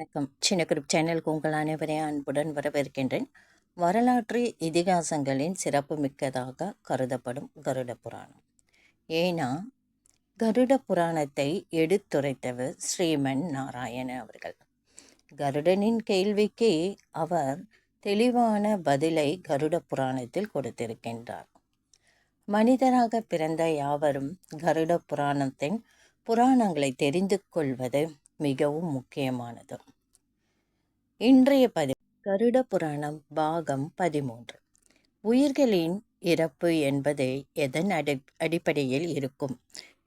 வணக்கம். சின்ன குரூப் சேனலுக்கு உங்கள் அனைவரையும் அன்புடன் வரவேற்கின்றேன். வரலாற்று இதிகாசங்களின் சிறப்புமிக்கதாக கருதப்படும் கருட புராணம். ஏன்னா கருட புராணத்தை எடுத்துரைத்தவர் ஸ்ரீமன் நாராயணன் அவர்கள். கருடனின் கேள்விக்கு அவர் தெளிவான பதிலை கருட புராணத்தில் கொடுத்திருக்கின்றார். மனிதராக பிறந்த யாவரும் கருட புராணத்தின் புராணங்களை தெரிந்து கொள்வது மிகவும் முக்கியமானது. இன்றைய பதி கருட புராணம் பாகம் பதிமூன்று. உயிர்களின் இறப்பு என்பது எதன் அடி அடிப்படையில் இருக்கும்?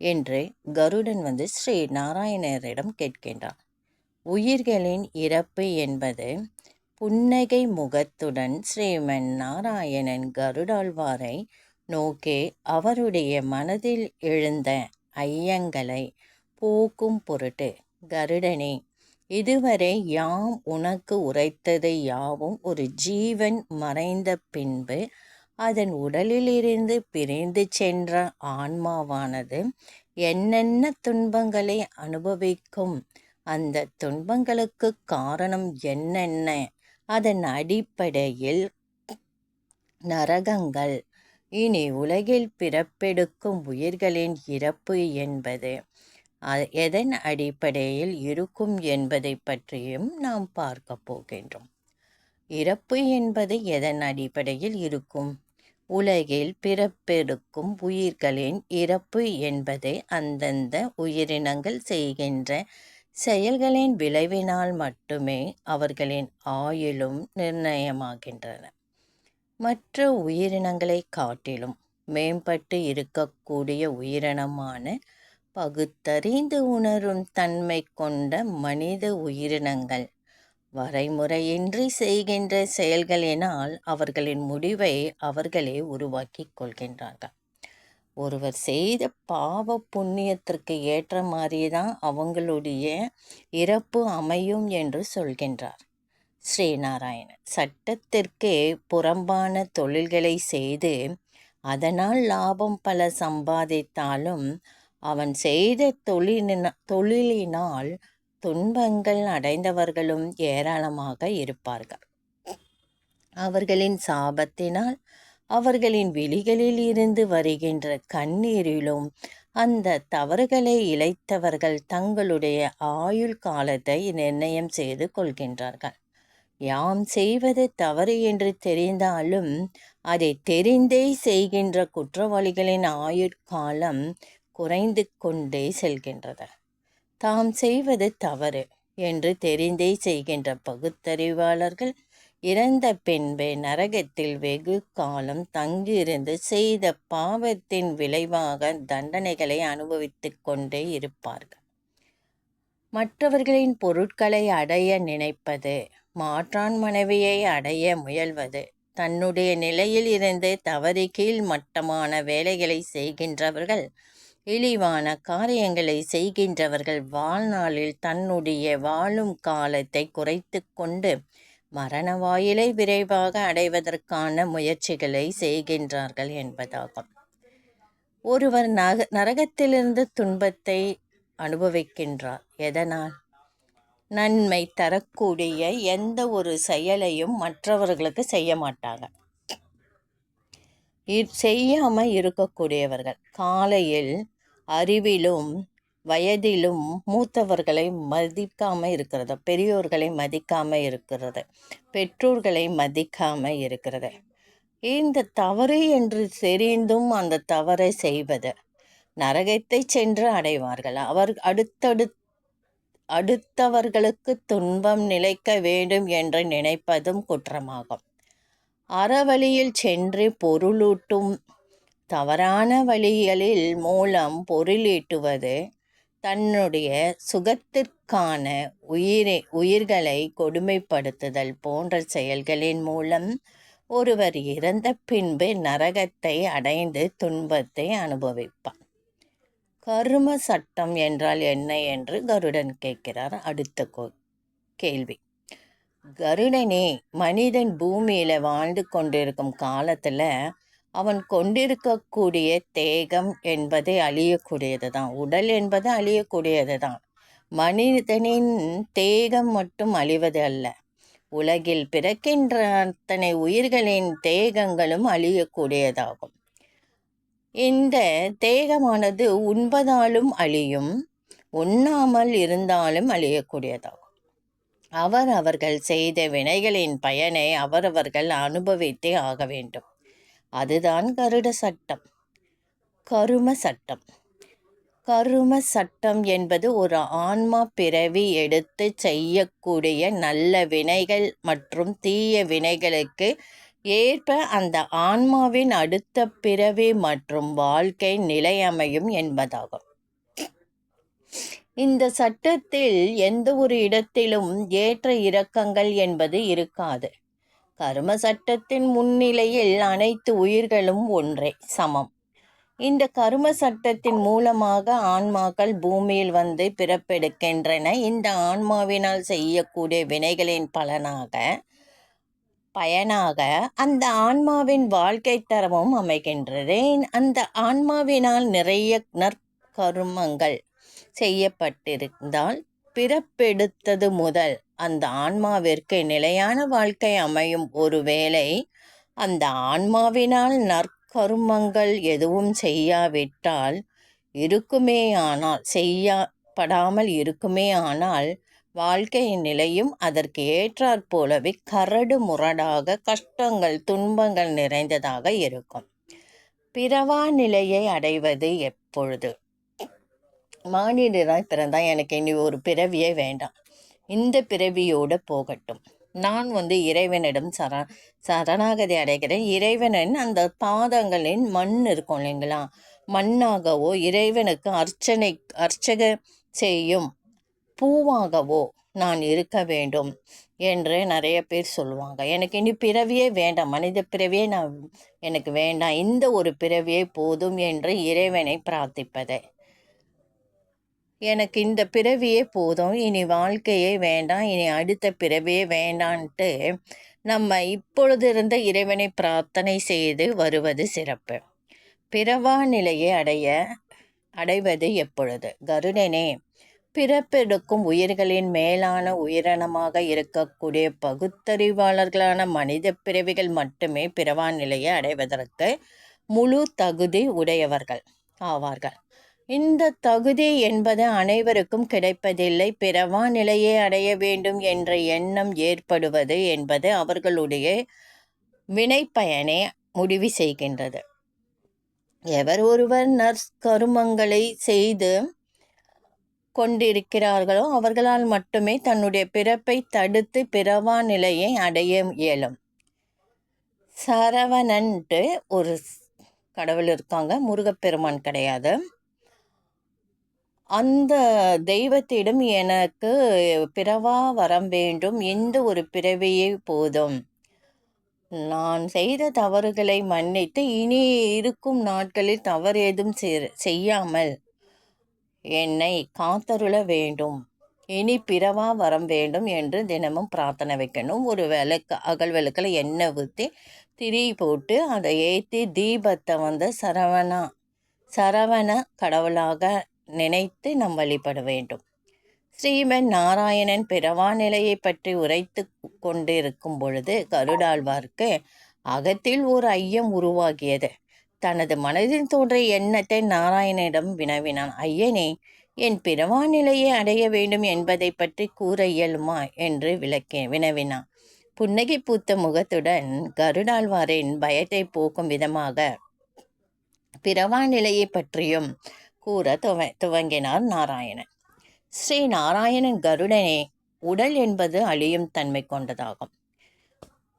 என்று கருடன் வந்து ஸ்ரீ நாராயணரிடம் கேட்கின்றார் உயிர்களின் இறப்பு என்பது புன்னகை முகத்துடன் ஸ்ரீமன் நாராயணன் கருடாழ்வாரை நோக்கி அவருடைய மனதில் எழுந்த ஐயங்களை போக்கும் பொருட்டு கருடனே இதுவரை யாம் உனக்கு உரைத்ததை யாவும் ஒரு ஜீவன் மறைந்த பின்பு அதன் உடலிலிருந்து பிரிந்து சென்ற ஆன்மாவானது என்னென்ன துன்பங்களை அனுபவிக்கும்? அந்த துன்பங்களுக்கு காரணம் என்னென்ன? அதன் அடிப்படையில் நரகங்கள். இனி உலகில் பிறப்பெடுக்கும் உயிர்களின் இறப்பு என்பது எதன் அடிப்படையில் இருக்கும் என்பதை பற்றியும் நாம் பார்க்க போகின்றோம். இறப்பு என்பது எதன் அடிப்படையில் இருக்கும்? உலகில் பிறப்பெடுக்கும் உயிர்களின் இறப்பு என்பது அந்தந்த உயிரினங்கள் செய்கின்ற செயல்களின் விளைவினால் மட்டுமே அவர்களின் ஆயுளும் நிர்ணயமாகின்றன. மற்ற உயிரினங்களை காட்டிலும் மேம்பட்டு இருக்கக்கூடிய உயிரினமான பகுத்தறிந்து உணரும் தன்மை கொண்ட மனித உயிரினங்கள். வரைமுறையின்றி செய்கின்ற செயல்களினால் அவர்களின் முடிவை அவர்களே உருவாக்கி கொள்கின்றார்கள். ஒருவர் செய்த பாவ புண்ணியத்திற்கு ஏற்ற மாதிரியே தான் அவங்களுடைய இறப்பு அமையும் என்று சொல்கின்றார். ஸ்ரீநாராயணன் சட்டத்திற்கே புறம்பான தொழில்களை செய்து அதனால் லாபம் பல சம்பாதித்தாலும் அவன் செய்த தொழிலின தொழிலினால் துன்பங்கள் அடைந்தவர்களும் ஏராளமாக இருப்பார்கள். அவர்களின் சாபத்தினால் அவர்களின் விழிகளில் இருந்து வருகின்ற கண்ணீரிலும் அந்த தவறுகளை இழைத்தவர்கள் தங்களுடைய ஆயுள் காலத்தை நிர்ணயம் செய்து கொள்கின்றார்கள். யாம் செய்வது தவறு என்று தெரிந்தாலும் அதை தெரிந்தே செய்கின்ற குற்றவாளிகளின் ஆயுட்காலம் குறைந்து கொண்டே செல்கின்றது தாம் செய்வது தவறு என்று தெரிந்தே செய்கின்ற பகுத்தறிவாளர்கள் இறந்த பின்பே நரகத்தில் வெகு காலம் தங்கியிருந்து செய்த பாவத்தின் விளைவாக தண்டனைகளை அனுபவித்து கொண்டே இருப்பார்கள். மற்றவர்களின் பொருட்களை அடைய நினைப்பது மாற்றான் மனைவியை அடைய முயல்வது தன்னுடைய நிலையில் இருந்து தவறி கீழ் மட்டமான வேலைகளை செய்கின்றவர்கள் இழிவான காரியங்களை செய்கின்றவர்கள் வாழ்நாளில் தன்னுடைய வாழும் காலத்தை குறைத்து கொண்டு மரண வாயிலை விரைவாக அடைவதற்கான முயற்சிகளை செய்கின்றார்கள் என்பதாகும். ஒருவர் நக நரகத்திலிருந்து துன்பத்தை அனுபவிக்கின்றார். எதனால்? நன்மை தரக்கூடிய எந்த ஒரு செயலையும் மற்றவர்களுக்கு செய்ய மாட்டாங்க. செய்யாமல் இருக்கக்கூடியவர்கள். காலையில் அறிவிலும் வயதிலும் மூத்தவர்களை மதிக்காமல் இருக்கிறது. பெரியோர்களை மதிக்காமல் இருக்கிறது. பெற்றோர்களை மதிக்காமல் இருக்கிறது. இந்த தவறு என்று தெரிந்தும் அந்த தவறை செய்வது நரகத்தை சென்று அடைவார்கள். அவர் அடுத்தடு அடுத்தவர்களுக்கு துன்பம் நிலைக்க வேண்டும் என்று நினைப்பதும் குற்றமாகும். அறவழியில் சென்று பொருளூட்டும் தவறான வழிகளில் மூலம் பொருளீட்டுவது தன்னுடைய சுகத்திற்கான உயிரை உயிர்களை கொடுமைப்படுத்துதல் போன்ற செயல்களின் மூலம் ஒருவர் இறந்த பின்பு நரகத்தை அடைந்து துன்பத்தை அனுபவிப்பார். கரும சட்டம் என்றால் என்ன என்று கருடன் கேட்கிறார். அடுத்த கேள்வி. கருடனே மனிதன் பூமியில் வாழ்ந்து கொண்டிருக்கும் காலத்தில் அவன் கொண்டிருக்கக்கூடிய தேகம் என்பது அழியக்கூடியது தான் உடல் என்பது அழியக்கூடியது தான் மனிதனின் தேகம் மட்டும் அழிவது அல்ல. உலகில் பிறக்கின்ற அத்தனை உயிர்களின் தேகங்களும் அழியக்கூடியதாகும். இந்த தேகமானது உண்பதாலும் அழியும் உண்ணாமல் இருந்தாலும் அழியக்கூடியதாகும். அவர் அவர்கள் செய்த வினைகளின் பயனை அவரவர்கள் அனுபவித்தே ஆக வேண்டும். அதுதான் கருட சட்டம். கரும சட்டம். கரும சட்டம் என்பது ஒரு ஆன்மா பிறவி எடுத்து செய்யக்கூடிய நல்ல வினைகள் மற்றும் தீய வினைகளுக்கு ஏற்ப அந்த ஆன்மாவின் அடுத்த பிறவி மற்றும் வாழ்க்கை நிலையமையும் என்பதாகும். இந்த சட்டத்தில் எந்த ஒரு இடத்திலும் ஏற்ற இறக்கங்கள் என்பது இருக்காது. கர்ம சட்டத்தின் முன்னிலையில் அனைத்து உயிர்களும் ஒன்றே சமம். இந்த கரும சட்டத்தின் மூலமாக ஆன்மாக்கள் பூமியில் வந்து பிறப்பெடுக்கின்றன. இந்த ஆன்மாவினால் செய்யக்கூடிய வினைகளின் பலனாக பயனாக அந்த ஆன்மாவின் வாழ்க்கை தரமும் அமைகின்றது. அந்த ஆன்மாவினால் நிறைய நற்கருமங்கள் செய்யப்பட்டிருந்தால் பிறப்பெடுத்தது முதல் அந்த ஆன்மாவிற்கு நிலையான வாழ்க்கை அமையும் ஒருவேளை அந்த ஆன்மாவினால் நற்கருமங்கள் எதுவும் செய்யாவிட்டால் இருக்குமே ஆனால் செய்யப்படாமல் இருக்குமே ஆனால் வாழ்க்கையின் நிலையும் அதற்கு ஏற்றாற் போலவே கரடு முரடாக கஷ்டங்கள் துன்பங்கள் நிறைந்ததாக இருக்கும். பிறவா நிலையை அடைவது எப்பொழுது? மானிடராய் பிறந்தால் எனக்கு இனி ஒரு பிறவியே வேண்டாம். இந்த பிறவியோடு போகட்டும். நான் வந்து இறைவனிடம் சர சரணாகதி அடைகிறேன். இறைவனின் அந்த பாதங்களின் மண் இருக்கும் இல்லைங்களா? மண்ணாகவோ இறைவனுக்கு அர்ச்சனை அர்ச்சக செய்யும் பூவாகவோ நான் இருக்க வேண்டும் என்று நிறைய பேர் சொல்லுவாங்க. எனக்கு இனி பிறவியே வேண்டாம். மனித பிறவியே நான் எனக்கு வேண்டாம். இந்த ஒரு பிறவியே போதும் என்று இறைவனை பிரார்த்திப்பதை. எனக்கு இந்த பிறவியே போதும். இனி வாழ்க்கையே வேண்டாம். இனி அடுத்த பிறவியே வேண்டான்ட்டு நம்ம இப்பொழுது இருந்த இறைவனை பிரார்த்தனை செய்து வருவது சிறப்பு. பிறவா நிலையை அடைய அடைவது எப்பொழுது? கருடனே பிறப்பெடுக்கும் உயிர்களின் மேலான உயிரினமாக இருக்கக்கூடிய பகுத்தறிவாளர்களான மனித பிறவிகள் மட்டுமே பிறவா நிலையை அடைவதற்கு முழு தகுதி உடையவர்கள் ஆவார்கள். இந்த தகுதி என்பது அனைவருக்கும் கிடைப்பதில்லை. பிறவா நிலையை அடைய வேண்டும் என்ற எண்ணம் ஏற்படுவது என்பது அவர்களுடைய வினைப்பயனை முடிவு செய்கின்றது. எவர் ஒருவர் நர்ஸ் கருமங்களை செய்து கொண்டிருக்கிறார்களோ அவர்களால் மட்டுமே தன்னுடைய பிறப்பை தடுத்து பிறவா நிலையை அடைய இயலும். சரவணன்ட்டு ஒரு கடவுள் இருக்காங்க முருகப்பெருமான் கிடையாது. அந்த தெய்வத்திடம் எனக்கு பிறவா வரம் வேண்டும். எந்த ஒரு பிறவியே போதும். நான் செய்த தவறுகளை மன்னித்து இனி இருக்கும் நாட்களில் தவறு ஏதும் செய்யாமல் என்னை காத்தருள வேண்டும். இனி பிறவா வரம் வேண்டும் என்று தினமும் பிரார்த்தனை வைக்கணும். ஒரு விளக்கு அகல் விளக்கில் எண்ணெய் ஊற்றி திரி போட்டு அதை ஏற்றி தீபத்தை வந்து சரவணா சரவண கடவுளாக நினைத்து நாம் வழிபட வேண்டும். ஸ்ரீமன் நாராயணன் பிறவா நிலையை பற்றி உரைத்து கொண்டிருக்கும் பொழுது கருடாழ்வார்க்கு அகத்தில் ஒரு ஐயம் உருவாகியது. தனது மனதில் தோன்றிய எண்ணத்தை நாராயணனிடம் வினவினான். ஐயனே என் பிறவா நிலையை அடைய வேண்டும் என்பதை பற்றி கூற இயலுமா? என்று விளக்க வினவினான். புன்னகை பூத்த முகத்துடன் கருடாழ்வாரின் பயத்தை போக்கும் விதமாக பிறவா நிலையை பற்றியும் கூற துவ துவங்கினார் நாராயணன். ஸ்ரீ நாராயணன் கருடனே உடல் என்பது அழியும் தன்மை கொண்டதாகும்.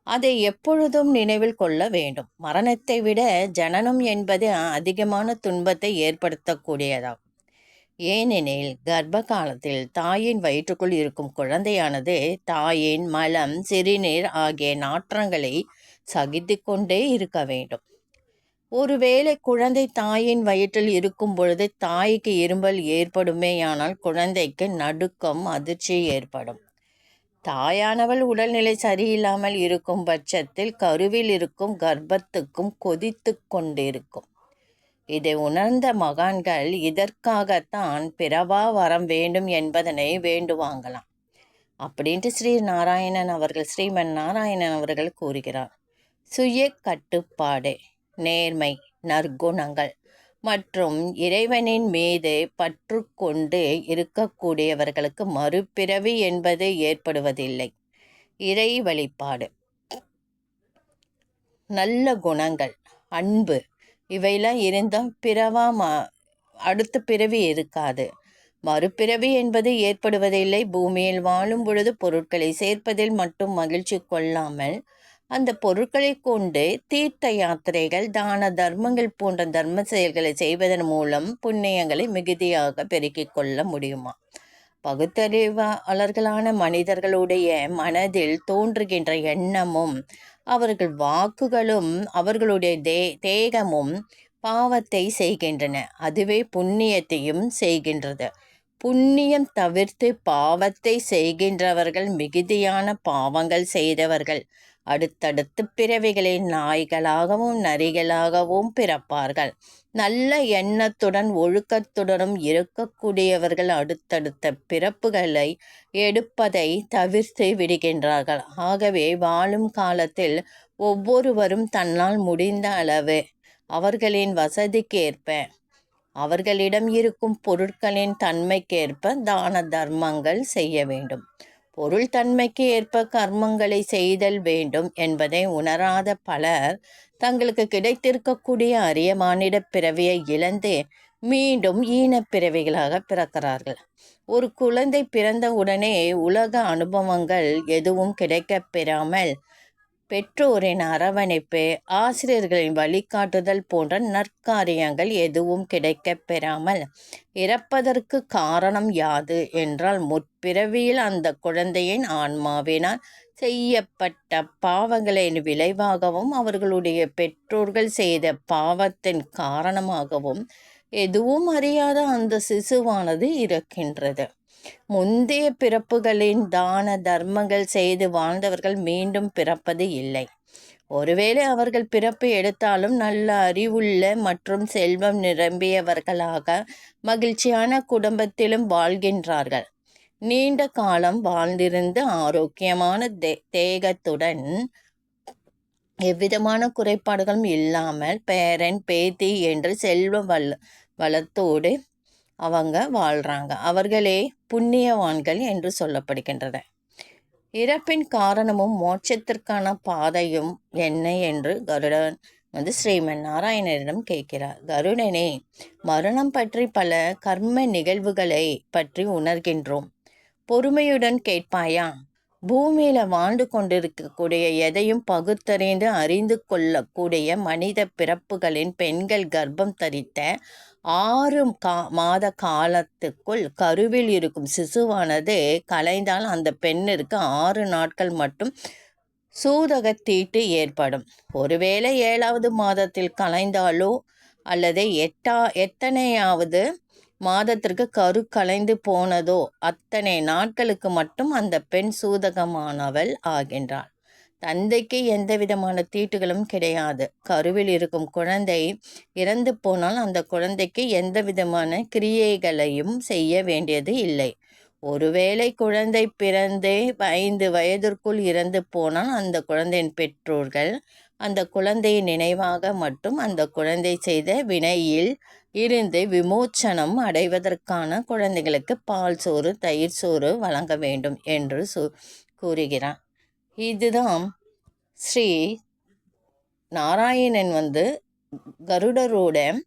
அதை எப்பொழுதும் நினைவில் கொள்ள வேண்டும். மரணத்தை விட ஜனனம் என்பது அதிகமான துன்பத்தை ஏற்படுத்தக்கூடியதாகும். ஏனெனில் கர்ப்ப காலத்தில் தாயின் வயிற்றுக்குள் இருக்கும் குழந்தையானது தாயின் மலம் சிறுநீர் ஆகிய நாற்றங்களை சகித்து கொண்டே இருக்க வேண்டும். ஒருவேளை குழந்தை தாயின் வயிற்றில் இருக்கும் பொழுது தாய்க்கு இரும்பல் ஏற்படுமேயானால் குழந்தைக்கு நடுக்கம் அதிர்ச்சி ஏற்படும். தாயானவள் உடல்நிலை சரியில்லாமல் இருக்கும் பட்சத்தில் கருவில் இருக்கும் கர்ப்பத்துக்கும் கொதித்து கொண்டிருக்கும். இதை உணர்ந்த மகான்கள் இதற்காகத்தான் பிறவா வரம் வேண்டும் என்பதனை வேண்டுவாங்களாம். அப்படின்ட்டு ஸ்ரீ நாராயணன் அவர்கள் ஸ்ரீமன் நாராயணன் அவர்கள் கூறுகிறார். சுய கட்டுப்பாடு நேர்மை நற்குணங்கள். மற்றும் இறைவனின் மீது பற்று கொண்டு இருக்கக்கூடியவர்களுக்கு மறுபிறவி என்பது ஏற்படுவதில்லை. இறை வழிபாடு. நல்ல குணங்கள் அன்பு இவையெல்லாம் இருந்தால் பிறவா மா அடுத்த பிறவி இருக்காது. மறுபிறவி என்பது ஏற்படுவதில்லை. பூமியில் வாழும் பொழுது பொருட்களை சேர்ப்பதில் மட்டும் மகிழ்ச்சி கொள்ளாமல் அந்த பொருட்களை கொண்டு தீர்த்த யாத்திரைகள் தான தர்மங்கள் போன்ற தர்ம செயல்களை செய்வதன் மூலம் புண்ணியங்களை மிகுதியாக பெருக்கிக் கொள்ள முடியுமா? பகுத்தறிவாளர்களான மனிதர்களுடைய மனதில் தோன்றுகின்ற எண்ணமும் அவர்கள் வாக்குகளும் அவர்களுடைய தே தேகமும் பாவத்தை செய்கின்றன. அதுவே புண்ணியத்தையும் செய்கின்றது. புண்ணியம் தவிர்த்து பாவத்தை செய்கின்றவர்கள் மிகுதியான பாவங்கள் செய்தவர்கள். அடுத்தடுத்து பிறவிகளில் நாய்களாகவும் நரிகளாகவும் பிறப்பார்கள். நல்ல எண்ணத்துடன் ஒழுக்கத்துடனும் இருக்கக்கூடியவர்கள் அடுத்தடுத்த பிறப்புகளை எடுப்பதை தவிர்த்து விடுகின்றார்கள். ஆகவே வாழும் காலத்தில் ஒவ்வொருவரும் தன்னால் முடிந்த அளவு அவர்களின் வசதிக்கேற்ப அவர்களிடம் இருக்கும் பொருட்களின் தன்மைக்கேற்ப தான தர்மங்கள் செய்ய வேண்டும். பொருள் தன்மைக்கு ஏற்ப கர்மங்களை செய்தல் வேண்டும் என்பதை உணராத பலர் தங்களுக்கு கிடைத்திருக்கக்கூடிய அரிய மானிட பிறவியை இழந்து மீண்டும் ஈனப் பிறவிகளாக பிறக்கிறார்கள். ஒரு குழந்தை பிறந்த உடனே உலக அனுபவங்கள் எதுவும் கிடைக்கப் பெறாமல் பெற்றோரின் அரவணைப்பு ஆசிரியர்களின் வழிகாட்டுதல் போன்ற நற்காரியங்கள் எதுவும் கிடைக்கப் பெறாமல் இறப்பதற்கு காரணம் யாது என்றால் முற்பிறவியில் அந்த குழந்தையின் ஆன்மாவினால் செய்யப்பட்ட பாவங்களின் விளைவாகவும் அவர்களுடைய பெற்றோர்கள் செய்த பாவத்தின் காரணமாகவும் எதுவும் அறியாத அந்த சிசுவானது இருக்கின்றது. முந்தைய பிறப்புகளின் தான தர்மங்கள் செய்து வாழ்ந்தவர்கள் மீண்டும் பிறப்பது இல்லை. ஒருவேளை அவர்கள் பிறப்பு எடுத்தாலும் நல்ல அறிவுள்ள மற்றும் செல்வம் நிரம்பியவர்களாக மகிழ்ச்சியான குடும்பத்திலும் வாழ்கின்றார்கள். நீண்ட காலம் வாழ்ந்திருந்து ஆரோக்கியமான தே தேகத்துடன் எவ்விதமான குறைபாடுகளும் இல்லாமல் பேரன் பேத்தி என்று செல்வ வள வளத்தோடு அவங்க வாழ்கிறாங்க அவர்களே புண்ணியவான்கள் என்று சொல்லப்படுகின்றன. இறப்பின் காரணமும் மோட்சத்திற்கான பாதையும் என்ன என்று கருடன் வந்து ஸ்ரீமன் நாராயணரிடம் கேட்கிறார். கருடனே மரணம் பற்றி பல கர்ம நிகழ்வுகளை பற்றி உணர்கின்றோம். பொறுமையுடன் கேட்பாயா? பூமியில வாழ்ந்து கொண்டிருக்கக்கூடிய எதையும் பகுத்தறிந்து அறிந்து கொள்ளக்கூடிய மனித பிறப்புகளின் பெண்கள் கர்ப்பம் தரித்த ஆறு கா மாத காலத்துக்குள் கருவில் இருக்கும் சிசுவானது கலைந்தால் அந்த பெண்ணிற்கு ஆறு நாட்கள் மட்டும் சூதக தீட்டு ஏற்படும். ஒருவேளை ஏழாவது மாதத்தில் கலைந்தாலோ அல்லது எட்டா எத்தனையாவது மாதத்திற்கு கரு கலைந்து போனதோ அத்தனை நாட்களுக்கு மட்டும் அந்த பெண் சூதகமானவள் ஆகின்றாள். தந்தைக்கு எந்த விதமான தீட்டுகளும் கிடையாது. கருவில் இருக்கும் குழந்தை இறந்து போனால் அந்த குழந்தைக்கு எந்த விதமான கிரியைகளையும் செய்ய வேண்டியது இல்லை. ஒருவேளை குழந்தை பிறந்தே ஐந்து வயதிற்குள் இறந்து போனால் அந்த குழந்தையின் பெற்றோர்கள் அந்த குழந்தையின் நினைவாக மட்டும் அந்த குழந்தை செய்த வினையில் இருந்து விமோச்சனம் அடைவதற்கான குழந்தைகளுக்கு பால் சோறு தயிர் சோறு வழங்க வேண்டும் என்று சு கூறுகிறான் இதுதான் ஸ்ரீ நாராயணன் வந்து கருடரோட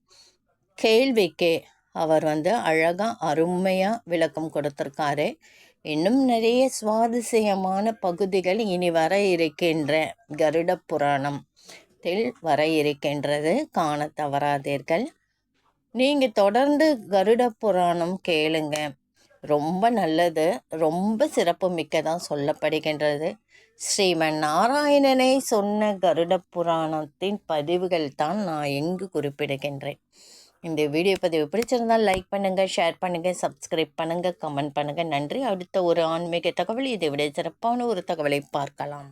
கேள்விக்கே அவர் வந்து அழகாக அருமையாக விளக்கம் கொடுத்துருக்காரு. இன்னும் நிறைய சுவாரஸ்யமான பகுதிகள் இனி வர இருக்கின்ற கருட புராணத்தில் வர இருக்கின்றது. காண தவறாதீர்கள். நீங்கள் தொடர்ந்து கருட புராணம் கேளுங்க. ரொம்ப நல்லது. ரொம்ப சிறப்பு மிக்கதான் சொல்லப்படுகின்றது. ஸ்ரீமன் நாராயணனை சொன்ன கருட புராணத்தின் பதிவுகள் தான் நான் எங்கு குறிப்பிடுகின்றேன். இந்த வீடியோ பதிவு பிடிச்சிருந்தால் லைக் பண்ணுங்கள் ஷேர் பண்ணுங்கள் சப்ஸ்கிரைப் பண்ணுங்கள் கமெண்ட் பண்ணுங்கள் நன்றி. அடுத்த ஒரு ஆன்மீக தகவல் இதை விட சிறப்பான ஒரு தகவலை பார்க்கலாம்.